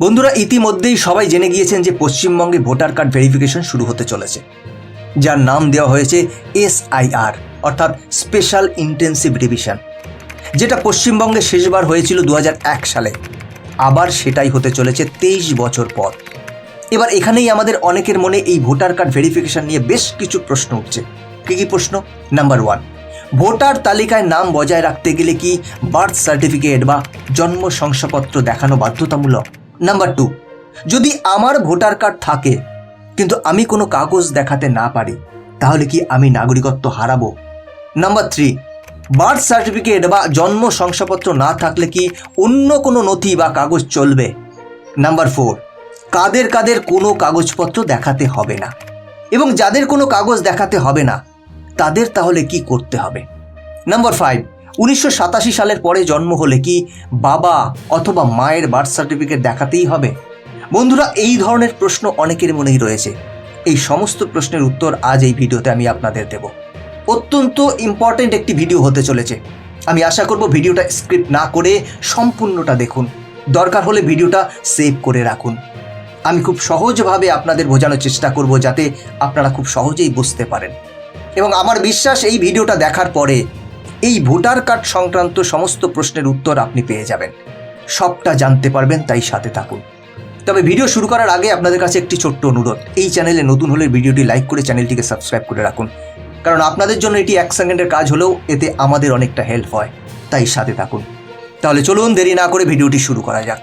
বন্ধুরা, ইতিমধ্যেই সবাই জেনে গিয়েছেন যে পশ্চিমবঙ্গে ভোটার কার্ড ভেরিফিকেশন শুরু হতে চলেছে। যার নাম দেওয়া হয়েছে এসআইআর, অর্থাৎ স্পেশাল ইন্টেন্সিভ রিভিশন, যেটা পশ্চিমবঙ্গে শেষবার হয়েছিল দু হাজার এক সালে। আবার সেটাই হতে চলেছে তেইশ বছর পর। এবার এখানেই আমাদের অনেকের মনে এই ভোটার কার্ড ভেরিফিকেশন নিয়ে বেশ কিছু প্রশ্ন উঠছে। কী কী প্রশ্ন? নাম্বার ওয়ান, ভোটার তালিকায় নাম বজায় রাখতে গেলে কি বার্থ সার্টিফিকেট বা জন্ম শংসাপত্র দেখানো বাধ্যতামূলক? নাম্বার টু যদি আমার ভোটার কার্ড থাকে, কিন্তু আমি কোনো কাগজ দেখাতে না পারি, তাহলে কি আমি নাগরিকত্ব হারাবো? নাম্বার থ্রি বার্থ সার্টিফিকেট বা জন্ম শংসাপত্র না থাকলে কি অন্য কোনো নথি বা কাগজ চলবে? নাম্বার ফোর কাদের কাদের কোনো কাগজপত্র দেখাতে হবে না? এবং যাদের কোনো কাগজ দেখাতে হবে না, তাদের তাহলে কি করতে হবে? নাম্বার ফাইভ উনিশশো সাতাশি সালের পরে জন্ম হলে কি বাবা অথবা মায়ের বার্থ সার্টিফিকেট দেখাতেই হবে? বন্ধুরা, এই ধরনের প্রশ্ন অনেকের মনেই রয়েছে। এই সমস্ত প্রশ্নের উত্তর আজ এই ভিডিওতে আমি আপনাদের দেব। অত্যন্ত ইম্পর্ট্যান্ট একটি ভিডিও হতে চলেছে। আমি আশা করব ভিডিওটা স্ক্রিপ্ট না করে সম্পূর্ণটা দেখুন। দরকার হলে ভিডিওটা সেভ করে রাখুন। আমি খুব সহজভাবে আপনাদের বোঝানোর চেষ্টা করব যাতে আপনারা খুব সহজেই বুঝতে পারেন। এবং আমার বিশ্বাস, এই ভিডিওটা দেখার পরে এই ভোটার কার্ড সংক্রান্ত সমস্ত প্রশ্নের উত্তর আপনি পেয়ে যাবেন। সবটা জানতে পারবেন, তাই সাথে থাকুন। তবে ভিডিও শুরু করার আগে আপনাদের কাছে একটি ছোট্ট অনুরোধ। এই চ্যানেলে নতুন হলে ভিডিওটি লাইক করে চ্যানেলটিকে সাবস্ক্রাইব করে রাখুন। কারণ আপনাদের জন্য এটি এক সেকেন্ডের কাজ হলেও এতে আমাদের অনেকটা হেল্প হয়, তাই সাথে থাকুন। তাহলে চলুন দেরি না করে ভিডিওটি শুরু করা যাক।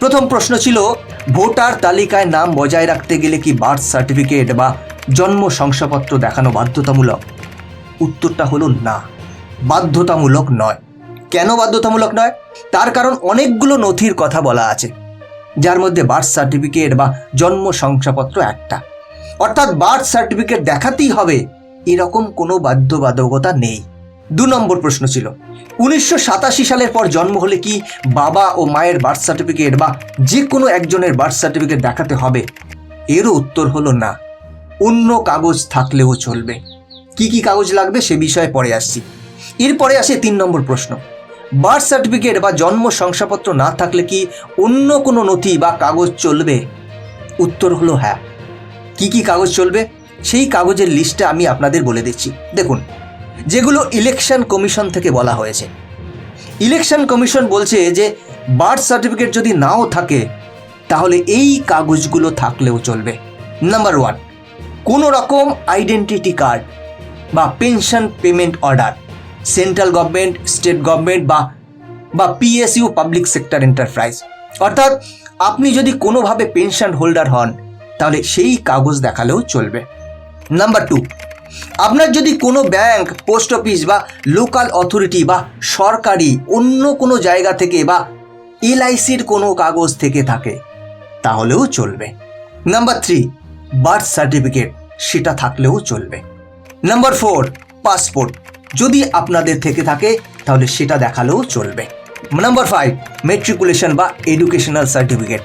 প্রথম প্রশ্ন ছিল, ভোটার তালিকায় নাম বজায় রাখতে গেলে কি বার্থ সার্টিফিকেট বা জন্ম শংসাপত্র দেখানো বাধ্যতামূলক? উত্তরটা হলো না। বাধ্যতামূলক নয়। কেন বাধ্যতামূলক নয়? তার কারণ অনেকগুলো নথির কথা বলা আছে, যার মধ্যে বার্থ সার্টিফিকেট বা জন্ম শংসাপত্র একটা। অর্থাৎ বার্থ সার্টিফিকেট দেখাতেই হবে, এরকম কোনো বাধ্যবাধকতা নেই। দু নম্বর প্রশ্ন ছিল, উনিশশো সাতাশি সালের পর জন্ম হলে কি বাবা ও মায়ের বার্থ সার্টিফিকেট বা যে কোনো একজনের বার্থ সার্টিফিকেট দেখাতে হবে? এরও উত্তর হলো না। অন্য কাগজ থাকলেও চলবে। কি কি কাগজ লাগবে সে বিষয়ে পরে আসছি। এরপরে আসে তিন নম্বর প্রশ্ন। বার্থ সার্টিফিকেট বা জন্ম শংসাপত্র না থাকলে কি অন্য কোনো নথি বা কাগজ চলবে? উত্তর হলো হ্যাঁ। কি কি কাগজ চলবে? সেই কাগজের লিস্টটা আমি আপনাদের বলে দিচ্ছি। দেখুন, যেগুলো ইলেকশন কমিশন থেকে বলা হয়েছে। ইলেকশন কমিশন বলছে যে, বার্থ সার্টিফিকেট যদি নাও থাকে, তাহলে এই কাগজগুলো থাকলেও চলবে। নাম্বার ওয়ান, কোনো রকম আইডেন্টিটি কার্ড বা pension payment order. Central government, state government বা বা পিএসইউ পাবলিক সেক্টর এন্টারপ্রাইজ অর্থাৎ আপনি যদি কোনোভাবে পেনশন হোল্ডার হন, তাহলে সেই কাগজ দেখালেও চলবে। নাম্বার টু আপনার যদি কোনো ব্যাংক পোস্ট অফিস বা লোকাল অথরিটি বা সরকারি অন্য কোনো জায়গা থেকে বা এলআইসির কোনো কাগজ থেকে থাকে, তাহলেও চলবে। নাম্বার থ্রি বার্থ সার্টিফিকেট সেটা থাকলেও চলবে। নাম্বার ফোর পাসপোর্ট যদি আপনাদের থেকে থাকে, তাহলে সেটা দেখালেও চলবে। নাম্বার ফাইভ মেট্রিকুলেশন বা এডুকেশনাল সার্টিফিকেট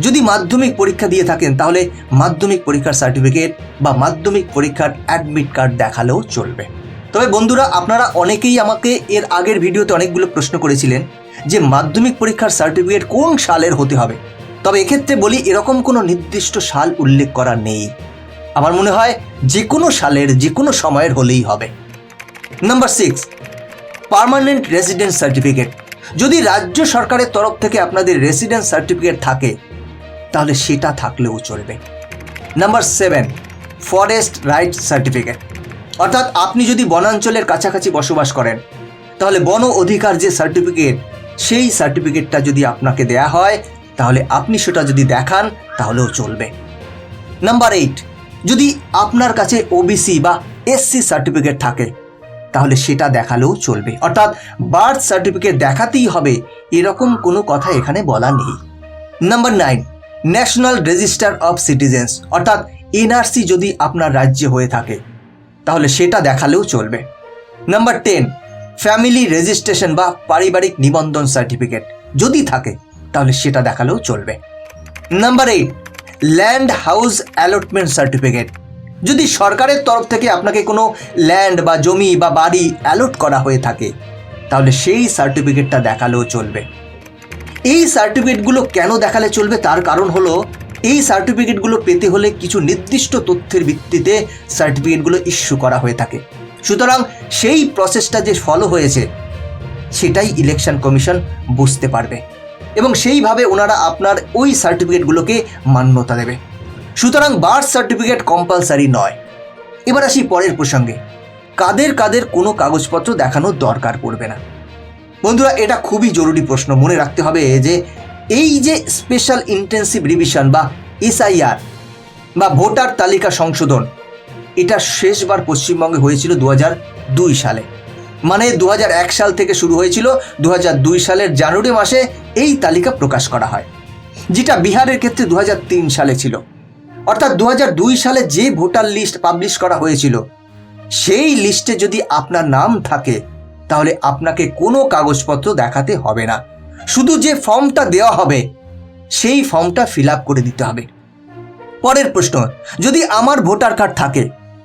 যদি মাধ্যমিক পরীক্ষা দিয়ে থাকেন, তাহলে মাধ্যমিক পরীক্ষার সার্টিফিকেট বা মাধ্যমিক পরীক্ষার অ্যাডমিট কার্ড দেখালেও চলবে। তবে বন্ধুরা, আপনারা অনেকেই আমাকে এর আগের ভিডিওতে অনেকগুলো প্রশ্ন করেছিলেন যে মাধ্যমিক পরীক্ষার সার্টিফিকেট কোন সালের হতে হবে। তবে এক্ষেত্রে বলি, এরকম কোনো নির্দিষ্ট সাল উল্লেখ করা নেই। আমার মনে হয় যে কোনো সালের যে কোনো সময়ের হলেই হবে। Number six permanent residence certificate যদি রাজ্য সরকারের তরফ থেকে আপনাদের রেসিডেন্স সার্টিফিকেট থাকে, তাহলে সেটা থাকলেও চলবে। Number seven forest right certificate অর্থাৎ আপনি যদি বনাঞ্চলের কাছাকাছি বসবাস করেন, তাহলে বন অধিকার যে সার্টিফিকেট সেই সার্টিফিকেটটা যদি আপনাকে দেয়া হয়, তাহলে আপনি সেটা যদি দেখান, তাহলেও চলবে। নাম্বার এইট যদি আপনার কাছে ওবিসি বা এসসি সার্টিফিকেট থাকে তাহলে সেটা দেখালেও চলবে। অর্থাৎ বার্থ সার্টিফিকেট দেখাতেই হবে, এরকম কোনো কথা এখানে বলা নেই। Number nine national register of citizens অর্থাৎ এনআরসি যদি আপনার রাজ্যে হয়ে থাকে, তাহলে সেটা দেখালেও চলবে। নাম্বার টেন ফ্যামিলি রেজিস্ট্রেশন বা পারিবারিক নিবন্ধন সার্টিফিকেট যদি থাকে, তাহলে সেটা দেখালেও চলবে। Number eight land house allotment certificate যদি সরকারের তরফ থেকে আপনাকে কোনো ল্যান্ড বা জমি বা বাড়ি অ্যালট করা হয়ে থাকে, তাহলে সেই সার্টিফিকেটটা দেখালেও চলবে। এই সার্টিফিকেটগুলো কেন দেখালে চলবে? তার কারণ হলো, এই সার্টিফিকেটগুলো পেতে হলে কিছু নির্দিষ্ট তথ্যের ভিত্তিতে সার্টিফিকেটগুলো ইস্যু করা হয়ে থাকে। সুতরাং সেই প্রসেসটা যে ফলো হয়েছে, সেটাই ইলেকশন কমিশন বুঝতে পারবে। এবং সেইভাবে ওনারা আপনার ওই সার্টিফিকেটগুলোকে মান্যতা দেবে। সুতরাং বার্থ সার্টিফিকেট কম্পালসারি নয়। এবার আসি পরের প্রসঙ্গে। কাদের কাদের কোনো কাগজপত্র দেখানোর দরকার পড়বে না। বন্ধুরা, এটা খুবই জরুরি প্রশ্ন। মনে রাখতে হবে যে, এই যে স্পেশাল ইন্টেন্সিভ রিভিশন বা এসআইআর বা ভোটার তালিকা সংশোধন, এটা শেষবার পশ্চিমবঙ্গে হয়েছিল দু দুই সালে। মানে দু এক সাল থেকে শুরু হয়েছিল দু দুই সালের জানুয়ারি মাসে এই তালিকা প্রকাশ করা হয়, যেটা বিহারের ক্ষেত্রে দু হাজার তিন সালে ছিল। অর্থাৎ দু হাজার দুই সালে যে ভোটার লিস্ট পাবলিশ করা হয়েছিল, সেই লিস্টে যদি আপনার নাম থাকে, তাহলে আপনাকে কোনো কাগজপত্র দেখাতে হবে না। শুধু যে ফর্মটা দেওয়া হবে, সেই ফর্মটা ফিল করে দিতে হবে। পরের প্রশ্ন, যদি আমার ভোটার কার্ড থাকে,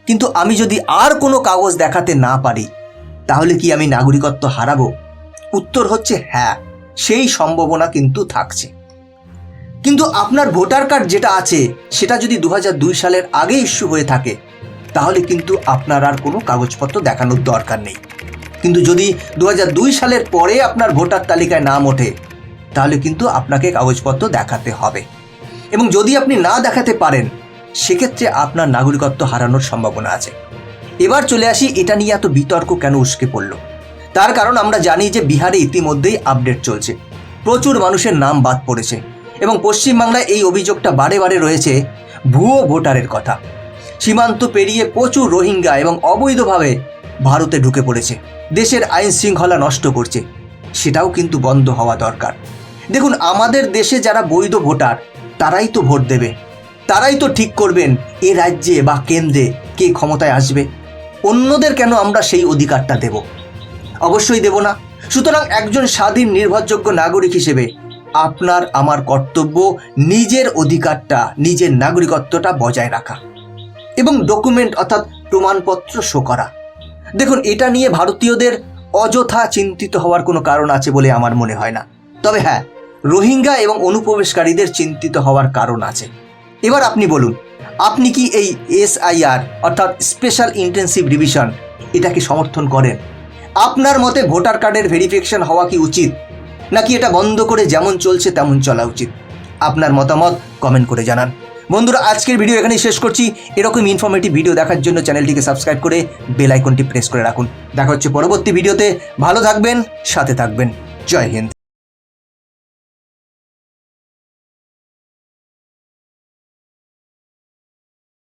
কিন্তু আমি যদি আর কোনো কাগজ দেখাতে না পারি, তাহলে কি আমি নাগরিকত্ব হারাবো? উত্তর হচ্ছে হ্যাঁ সেই সম্ভাবনা কিন্তু থাকছে। কিন্তু আপনার ভোটার কার্ড যেটা আছে, সেটা যদি দু হাজার দুই সালের আগে ইস্যু হয়ে থাকে, তাহলে কিন্তু আপনার আর কোনো কাগজপত্র দেখানোর দরকার নেই। কিন্তু যদি দু হাজার দুই সালের পরে আপনার ভোটার তালিকায় নাম ওঠে, তাহলে কিন্তু আপনাকে কাগজপত্র দেখাতে হবে। এবং যদি আপনি না দেখাতে পারেন, সেক্ষেত্রে আপনার নাগরিকত্ব হারানোর সম্ভাবনা আছে। এবার চলে আসি, এটা নিয়ে এত বিতর্ক কেন উস্কে পড়ল? তার কারণ আমরা জানি যে বিহারে ইতিমধ্যেই আপডেট চলছে। প্রচুর মানুষের নাম বাদ পড়েছে। এবং পশ্চিমবাংলায় এই অভিযোগটা বারে বারে রয়েছে, ভুয়ো ভোটারের কথা। সীমান্ত পেরিয়ে প্রচুর রোহিঙ্গা এবং অবৈধভাবে ভারতে ঢুকে পড়েছে। দেশের আইন শৃঙ্খলা নষ্ট করছে। সেটাও কিন্তু বন্ধ হওয়া দরকার। দেখুন, আমাদের দেশে যারা বৈধ ভোটার, তারাই তো ভোট দেবে। তারাই তো ঠিক করবেন এ রাজ্যে বা কেন্দ্রে কে ক্ষমতায় আসবে। অন্যদের কেন আমরা সেই অধিকারটা দেব? অবশ্যই দেব না। সুতরাং একজন স্বাধীন নির্ভরযোগ্য নাগরিক হিসেবে আপনার, আমার কর্তব্য নিজের অধিকারটা, নিজের নাগরিকত্বটা বজায় রাখা এবং ডকুমেন্ট অর্থাৎ প্রমাণপত্র শো করা। দেখুন, এটা নিয়ে ভারতীয়দের অযথা চিন্তিত হওয়ার কোনো কারণ আছে বলে আমার মনে হয় না। তবে হ্যাঁ রোহিঙ্গা এবং অনুপ্রবেশকারীদের চিন্তিত হওয়ার কারণ আছে। এবার আপনি বলুন, আপনি কি এই এসআইআর অর্থাৎ স্পেশাল ইন্টেন্সিভ ডিভিশন এটাকে সমর্থন করেন? আপনার মতে ভোটার কার্ডের ভেরিফিকেশন হওয়া কি উচিত? নাকি এটা বন্ধ করে যেমন চলছে তেমন চলা উচিত? আপনার মতামত কমেন্ট করে জানান। বন্ধুরা, আজকের ভিডিও এখানেই শেষ করছি। এরকম ইনফরমেটিভ ভিডিও দেখার জন্য চ্যানেলটিকে সাবস্ক্রাইব করে বেল আইকনটি প্রেস করে রাখুন। দেখা হচ্ছে পরবর্তী ভিডিওতে ভালো থাকবেন, সাথে থাকবেন। জয় হিন্দ।